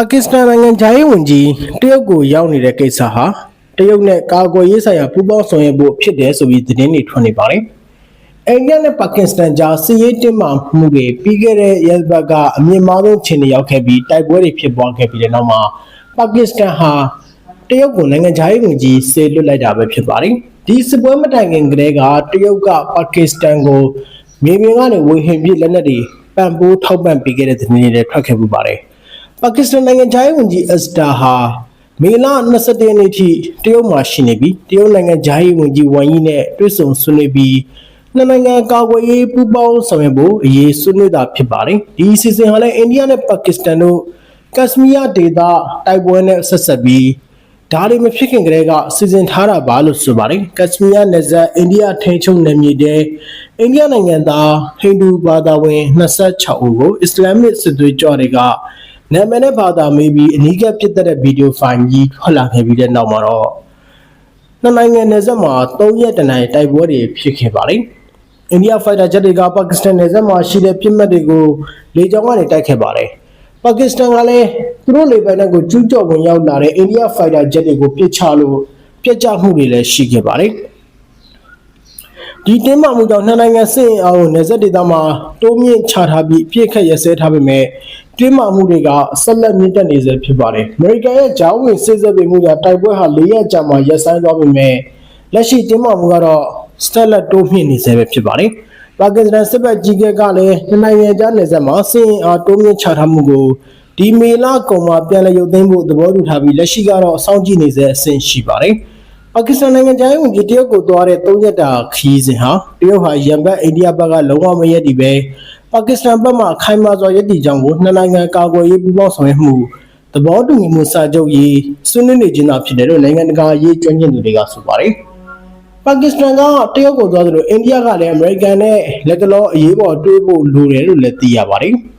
ပါကစ္စတန်နိုင်ငံဂျာရေးဝန်ကြီးတရုတ်ကိုရောက်နေတဲ့ကိစ္စဟာတရုတ်နဲ့ကာကွယ်ရေးဆိုင်ရာပူးပေါင်းဆောင်ရွက်ဖို့ဖြစ်တယ်ဆိုပြီးသတင်းတွေထွက်နေပါတယ်။အိန္ဒိယနဲ့ပါကစ္စတန်ကြားစစ်ရေးတင်းမာမှုတွေပြီးခဲ့တဲ့ရက်ဘက်ကအမြင့်မားဆုံးခြေနေရောက်ခဲ့ပြီးတိုက်ပွဲတွေဖြစ်ပွားခဲ့ပြီးတဲ့နောက်မှာပါကစ္စတန်ဟာတရုတ်ကိုနိုင်ငံခြားရေးဝန်ကြီးဆေလွတ်လိုက်တာပဲဖြစ်ပါတယ်။ဒီစစ်ပွဲမတိုင်ခင်ကတည်းကတရုတ်ကပါကစ္စတန်ကိုမြေပြင်ကနေဝေဟင်ပြစ်လက်နက်တွေပံ့ပိုးထောက်ပံ့ပေးခဲ့တဲ့သတင်းတွေလည်းထွက်ခဲ့ပူပါတယ်။ ပါကစ္စတန်နိုင်ငံခြားရေးဝန်ကြီးအက်စတာဟာမေလ22ရက်နေ့ထိတရုတ်မှာရှိနေပြီးတရုတ်နိုင်ငံခြားရေးဝန်ကြီးဝမ်ယီနဲ့တွေ့ဆုံဆွေးနွေးပြီးနှစ်နိုင်ငံကာကွယ်ရေးပူးပေါင်းဆောင်ရွက်ဖို့အရေးဆွေးနွေးတာဖြစ်ပါတယ်။ဒီအစီအစဉ်ဟာလည်းအိန္ဒိယနဲ့ပါကစ္စတန်တို့ကက်ရှမီးယားဒေသတိုက်ပွဲနဲ့ဆက်ဆက်ပြီးဒါတွေမဖြစ်ခင်ကတည်းကစီစဉ်ထားတာပါလို့ဆိုပါတယ်။ကက်ရှမီးယားနယ်စပ်အိန္ဒိယထိန်းချုပ်နယ်မြေတဲအိန္ဒိယနိုင်ငံသားဟိန္ဒူဘာသာဝင်26ဦးကိုအစ္စလာမစ်စစ်သွေးကြွတွေက နာမည်နဲ့ဘာသာမေးပြီးအနီးကပ်ပြစ်တဲ့ဗီဒီယိုဖိုင်ကြီးထွက်လာခဲ့ပြီးတဲ့နောက်မှာတော့နှစ်နိုင်ငံနယ်စပ်မှာ3ရက်တနိုင်တိုက်ပွဲတွေဖြစ်ခဲ့ပါတယ်။အိန္ဒိယဖိုက်တာဂျက်တွေကပါကစ္စတန်နယ်စပ်မှာရှိတဲ့ပြစ်မှတ်တွေကိုလေကြောင်းကနေတိုက်ခဲ့ပါတယ်။ပါကစ္စတန်ကလည်းသူတို့လေပိုင်နက်ကိုကျူးကျော်ဝင်ရောက်လာတဲ့အိန္ဒိယဖိုက်တာဂျက်တွေကိုပစ်ချလို့ပြစ်ကျမှုတွေလည်းရှိခဲ့ပါတယ်။ ဒီတင်းမာမှုကြောင့်နှစ်နိုင်ငံစစ်အင်အားကိုနေဆက်ဒေသမှာတိုးမြင့်ချထားပြီးပြည့်ခတ်ရစဲထားပေမဲ့တင်းမာမှုတွေကဆက်လက်မြင့်တက်နေဆဲဖြစ်ပါတယ်။အမေရိကန်ရဲ့ဂျောင်းဝင်စစ်ဆက်ပေးမှုကြောင့်တိုက်ပွဲဟာ၄ရက်ကြာမှရပ်ဆိုင်းသွားပေမဲ့လက်ရှိတင်းမာမှုကတော့စတက်လက်တိုးမြင့်နေဆဲပဲဖြစ်ပါတယ်။ပါကစ္စတန်စစ်ဘက်ကြီးကဲကလည်းနှစ်နိုင်ငံကြားနယ်စပ်မှာစစ်အင်အားတိုးမြင့်ချထားမှုကိုဒီမေလကုန်မှာပြန်လည်ရုပ်သိမ်းဖို့သဘောတူထားပြီးလက်ရှိကတော့အဆောင်ကြည့်နေဆဲအဆင့်ရှိပါတယ်။ ပါကစ္စတန်နိုင်ငံသားရေးဝန်ကြီးတရုတ်ကိုသွားတဲ့၃ရက်တာခရီးစဉ်ဟာတရုတ်ဟာရန်ဘက်အိန္ဒိယဘက်ကလုံးဝမရက်တည်ပဲပါကစ္စတန်ဘက်မှအခိုင်အမာစွာရက်တည်ကြောင်းကိုနှစ်နိုင်ငံကာကွယ်ရေးပူးပေါင်းဆောင်ရွက်မှုသဘောတူညီမှုစာချုပ်ရေးဆွေးနွေးနေခြင်းသာဖြစ်တယ်လို့နိုင်ငံတကာရေးကျွမ်းကျင်သူတွေကဆိုပါတယ်။ပါကစ္စတန်ကတရုတ်ကိုသွားသလိုအိန္ဒိယကလည်းအမေရိကန်နဲ့လက်ကလောအရေးပေါ်တွေးဖို့လိုတယ်လို့လည်းသိရပါတယ်။